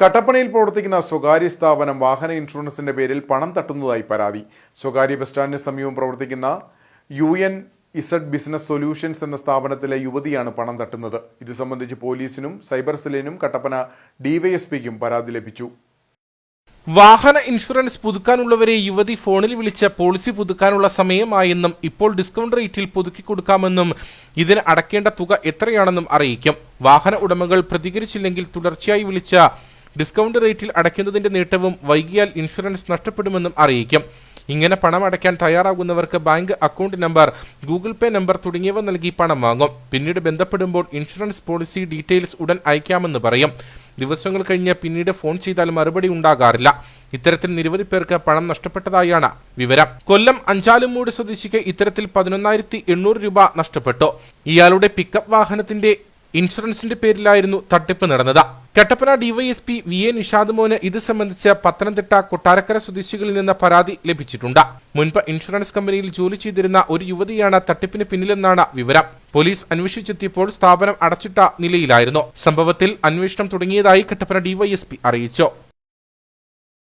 കട്ടപ്പനയിൽ പ്രവർത്തിക്കുന്ന സ്വകാര്യ സ്ഥാപനം വാഹന ഇൻഷുറൻസിന്റെ പേരിൽ പണം തട്ടുന്നതായി പരാതി. സ്വകാര്യ ബസ് സ്റ്റാൻഡിന് സമീപം പ്രവർത്തിക്കുന്ന U N Z business solutions എന്ന സ്ഥാപനത്തിലെ യുവതിയാണ് പണം തട്ടുന്നത്. ഇത് സംബന്ധിച്ച് പോലീസിനും സൈബർ സെല്ലിനും കട്ടപ്പന ഡിവൈഎസ്പിക്കും പരാതി ലഭിച്ചു. വാഹന ഇൻഷുറൻസ് പുതുക്കാനുള്ളവരെ യുവതി ഫോണിൽ വിളിച്ച പോളിസി പുതുക്കാനുള്ള സമയമായെന്നും ഇപ്പോൾ ഡിസ്കൗണ്ട് റേറ്റിൽ പുതുക്കി കൊടുക്കാമെന്നും ഇതിന് അടക്കേണ്ട തുക എത്രയാണെന്നും അറിയിക്കും. വാഹന ഉടമകൾ പ്രതികരിച്ചില്ലെങ്കിൽ തുടർച്ചയായി വിളിച്ച ഡിസ്കൗണ്ട് റേറ്റിൽ അടയ്ക്കുന്നതിന്റെ നേട്ടവും വൈകിയാൽ ഇൻഷുറൻസ് നഷ്ടപ്പെടുമെന്നും അറിയിക്കും. ഇങ്ങനെ പണം അടയ്ക്കാൻ തയ്യാറാകുന്നവർക്ക് bank account number Google Pay number തുടങ്ങിയവ നൽകി പണം വാങ്ങും. പിന്നീട് ബന്ധപ്പെടുമ്പോൾ ഇൻഷുറൻസ് പോളിസി ഡീറ്റെയിൽസ് ഉടൻ അയക്കാമെന്ന് പറയും. ദിവസങ്ങൾ കഴിഞ്ഞ് പിന്നീട് ഫോൺ ചെയ്താൽ മറുപടി ഉണ്ടാകാറില്ല. ഇത്തരത്തിൽ നിരവധി പേർക്ക് പണം നഷ്ടപ്പെട്ടതായാണ് വിവരം. കൊല്ലം അഞ്ചാലുമൂട് സ്വദേശിക്ക് ഇത്തരത്തിൽ പതിനൊന്നായിരത്തി രൂപ നഷ്ടപ്പെട്ടു. ഇയാളുടെ പിക്കപ്പ് വാഹനത്തിന്റെ ഇൻഷുറൻസിന്റെ പേരിലായിരുന്നു തട്ടിപ്പ് നടന്നത്. Kattappana DYSP V A Nishad മോന് ഇത് സംബന്ധിച്ച് പത്തനംതിട്ട കൊട്ടാരക്കര സ്വദേശികളിൽ നിന്ന് പരാതി ലഭിച്ചിട്ടുണ്ട്. മുൻപ് ഇൻഷുറൻസ് കമ്പനിയിൽ ജോലി ചെയ്തിരുന്ന ഒരു യുവതിയാണ് തട്ടിപ്പിന് പിന്നിലെന്നാണ് വിവരം. പോലീസ് അന്വേഷിച്ചെത്തിയപ്പോൾ സ്ഥാപനം അടച്ചിട്ട നിലയിലായിരുന്നു. സംഭവത്തിൽ അന്വേഷണം തുടങ്ങിയതായി കട്ടപ്പന ഡിവൈഎസ്പി അറിയിച്ചു.